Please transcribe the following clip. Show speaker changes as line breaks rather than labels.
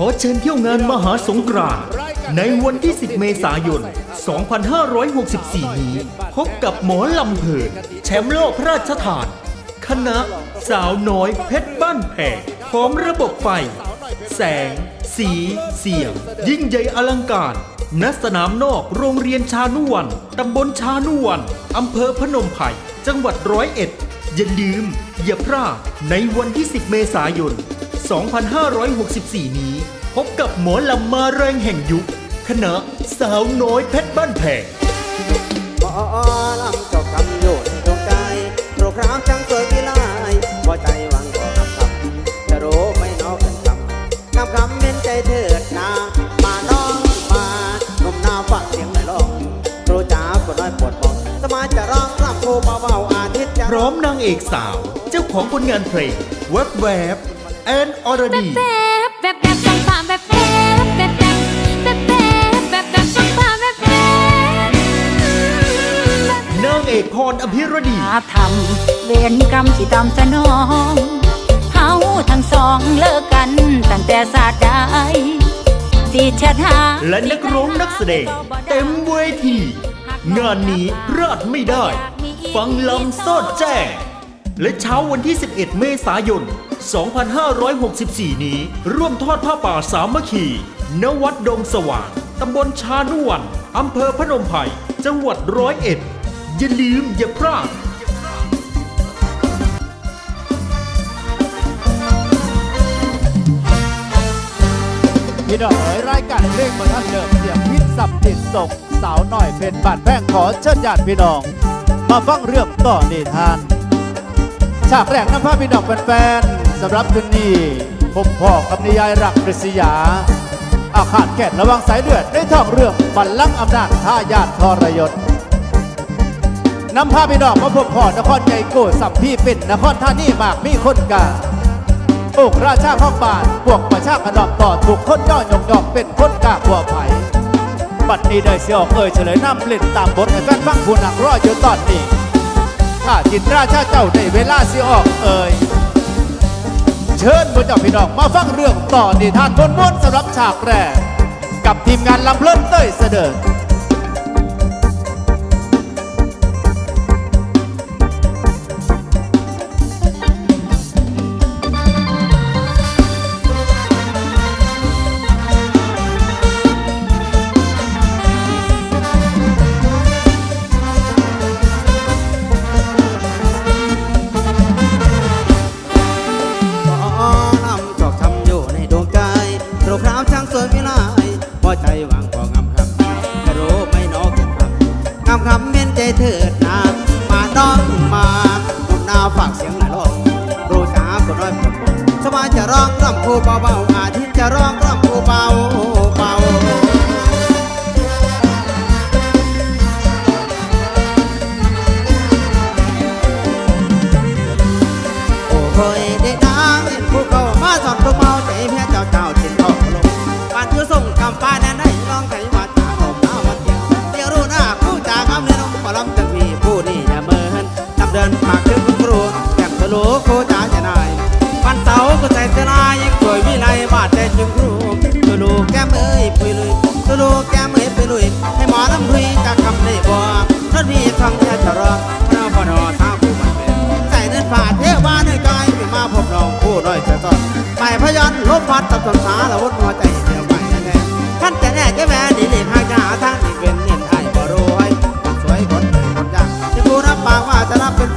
ขอเชิญเที่ยวงานมหาสงกรานต์ในวันที่ 10 เมษายน 2564 นี้ พบกับหมอลำเพลินแชมป์โลกพระราชทาน คณะ สาวน้อยเพชรบ้านแพงพร้อมระบบไฟ แสง สี เสียง ยิ่งใหญ่อลังการณสนามนอกโรงเรียนชานุวันตำบลชานุวันอำเภอพนมไพรจังหวัดร้อยเอ็ด อย่าลืม อย่าพลาดในวันที่ 10 เมษายน 2564 นี้ พบกับหมอลำมาแรงแห่งยุค คณะสาวน้อยเพชรบ้านแพง
หมอลำจบคำอยู่ในดวงใจโปรครามช่างสวยวิไลพอใจหวังก็คำคำจะรู้ไหม่นอกกันคำคำคำเป็นใจเถิดนามาน้องมาหนุ่มนาฝากเสียงหน่อยลองครูจ๋าคนน้อยปวดมองสมาจะร้องรับครูเบาๆอาทิตย์จะ
พร้อมนางเอกสาว เจ้าของผลงานเพลงแวบแวบ แอนอรดี นางเอกพรอภิรดี
ทำเวรกรรมที่ตามสนองเฮาทั้งสองเลิกกันตั้งแต่สาดตร์ใดสีแชทหา
และนักร้องนักแสดง เต็มเวที งานนี้พลาดไม่ได้ ฟังลำซอดแจ้งและเช้าวันที่ 11 เมษายน 2564 นี้ ร่วมทอดผ้าป่าสามัคคี ณ วัดดงสว่าง ตำบลชานุวัน อำเภอพนมไพรจังหวัดร้อยเอ็ด อย่าลืมอย่าพลาด
พี่น้องเอ๋ยรายการเพลงมาท่านเดิมเสียงพิษสับติดศกสาวหน่อยเป็นบาดแพงขอเชิญญาติพี่น้อง มาฟังเรื่องต่อนิทาน ฉากแรกน้ำพาพี่น้องแฟน สำหรับคืนนี้ผมพ่อกับนิยายรักปริศยา อาขาดแก่ระวังสายเลือดในท้องเรื่องบัลลังก์อำนาจท่ายาททรยศนำพาพี่น้องมาพบพ่อนครใหญ่โกสัมพี่ปิ่นนครท่านี่มากมีคนกาองค์ราชาข้องบานพวกประชาขนอบต่อถูกคนย่อยกยอกเป็นคนกาหัวไผ่บัดนี้ได้เสียออกเอ่ยเฉลยน้ำเล่นตามบทให้แฟนฟังผู้หนักรออยู่ตอนนี้ ถ้าจินราชาเจ้าได้เวลาเสียออกเอ่ย เชิญพระเจ้าพี่น้องมาฟังเรื่องต่อนิทานม้วนสำหรับฉากแรก กับทีมงานลำเพลินเต้ยเสด็จำ
คำจะรู้ไม่นอกับคำงำคำเม่นใจเถิดนามาน้องมาคุณนาฝากเสียงหน่อยลองรูจ๋าคนน้อยสบายจะร้องรำคู่เบาๆอาทิตย์จะร้องรำคู่เบาเมเอ้ยปุยลุยดูดูแก้มเอ้ยปุยลุยให้หมอลำพุยจะคำได้บ่รถพี่ท่องแค่จะรอพระพนอท้าผู้มันเป็นใส่เนินฝาเทวาเนินจอยพี่มาพบน้องผู้น้อยจะจอนไปพยอนลบพัดตับสงสารละวุฒหัวใจเดียวไม่แน่ขั้นจะแน่แก่แม่ดีเลยพากหาทางที่เป็นเนี่นไทยบ่รวยสวยคนเป็นคนยากจะพูรับปากว่าจะรับเป็น